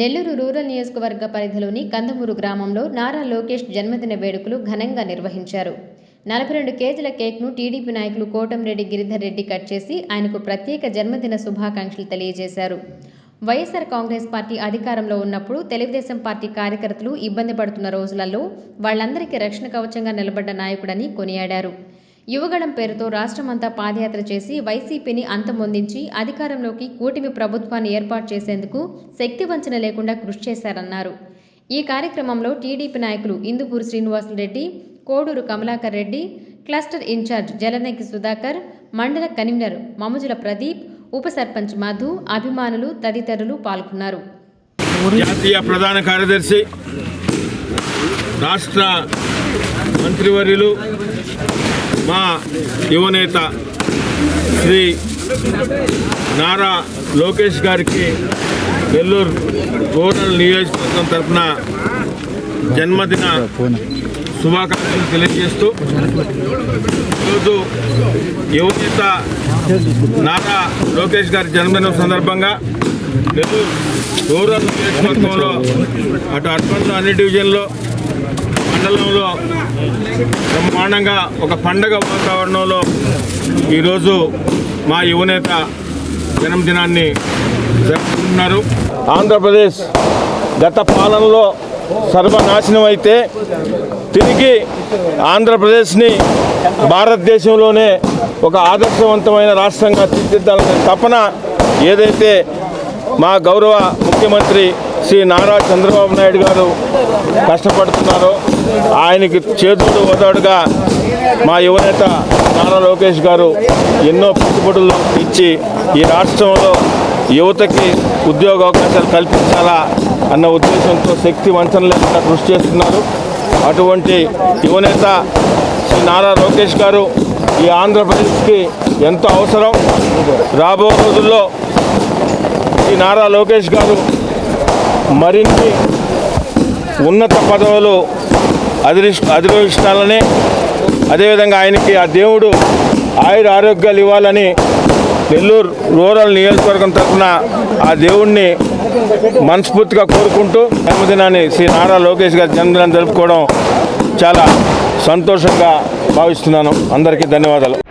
Nellore rural నియోజకవర్గ పరిధిలోని కందమూరు గ్రామంలో నారా లోకేష్ జన్మదిన వేడుకలు ఘనంగా నిర్వహించారు. నలభై రెండు కేజీల కేక్ను టీడీపీ నాయకులు కోటంరెడ్డి గిరిధర్ రెడ్డి కట్ చేసి ఆయనకు ప్రత్యేక జన్మదిన శుభాకాంక్షలు తెలియజేశారు. వైఎస్ఆర్ కాంగ్రెస్ పార్టీ అధికారంలో ఉన్నప్పుడు తెలుగుదేశం పార్టీ కార్యకర్తలు ఇబ్బంది పడుతున్న రోజులలో వాళ్ళందరికీ రక్షణ కవచంగా నిలబడ్డ నాయకుడని కొనియాడారు. యువగళం పేరుతో రాష్ట్రమంతా పాదయాత్ర చేసి వైసీపీని అంతమొందించి అధికారంలోకి కూటమి ప్రభుత్వాన్ని ఏర్పాటు చేసేందుకు శక్తివంచన లేకుండా కృషి చేశారన్నారు. ఈ కార్యక్రమంలో టీడీపీ నాయకులు ఇందుపూరి శ్రీనివాసులరెడ్డి కోడూరు కమలాకర్ రెడ్డి క్లస్టర్ ఇన్ఛార్జ్ జలనకి సుధాకర్ మండల కన్వీనర్ మముజుల ప్రదీప్ ఉప సర్పంచ్ మధు అభిమానులు తదితరులు పాల్గొన్నారు. జాతీయ ప్రధాన కార్యదర్శి రాష్ట్ర మంత్రివర్యులు మా యువనేత శ్రీ నారా లోకేష్ గారికి నెల్లూరు రూరల్ నియోజకవర్గం తరఫున జన్మదిన శుభాకాంక్షలు తెలియజేస్తూ ఈరోజు యువనేత నారా లోకేష్ గారి జన్మదినం సందర్భంగా నెల్లూరు రూరల్ నియోజకవర్గంలో అటు అర్బన్లో అన్ని డివిజన్లో మండలంలో బ్రహ్మాండంగా ఒక పండగ వాతావరణంలో ఈరోజు మా యువనేత జన్మదినాన్ని జరుపుకుంటున్నారు. ఆంధ్రప్రదేశ్ గత పాలనలో సర్వనాశనం అయితే తిరిగి ఆంధ్రప్రదేశ్ని భారతదేశంలోనే ఒక ఆదర్శవంతమైన రాష్ట్రంగా తీర్చిదిద్దాలనే తపన ఏదైతే మా గౌరవ ముఖ్యమంత్రి శ్రీ నారా చంద్రబాబు నాయుడు గారు కష్టపడుతున్నారో. ఆయనకి చేతుడు ఓదాడుగా మా యువనేత నారా లోకేష్ గారు ఎన్నో పెట్టుబడులు ఇచ్చి ఈ రాష్ట్రంలో యువతకి ఉద్యోగ అవకాశాలు కల్పించాలా అన్న ఉద్దేశంతో శక్తి వంచన లేకుండా కృషి చేస్తున్నారు. అటువంటి యువనేత శ్రీ నారా లోకేష్ గారు ఈ ఆంధ్రప్రదేశ్కి ఎంతో అవసరం. రాబో రోజుల్లో ఈ నారా లోకేష్ గారు మరిన్ని ఉన్నత పదవులు అధిరిష్ అధిరోహించాలని అదేవిధంగా ఆయనకి ఆ దేవుడు ఆయుర ఆరోగ్యాలు ఇవ్వాలని నెల్లూరు రూరల్ నియోజకవర్గం తరఫున ఆ దేవుణ్ణి మనస్ఫూర్తిగా కోరుకుంటూ జన్మదినాన్ని శ్రీ నారా లోకేష్ గారి జన్మదినాన్ని జరుపుకోవడం చాలా సంతోషంగా భావిస్తున్నాను. అందరికీ ధన్యవాదాలు.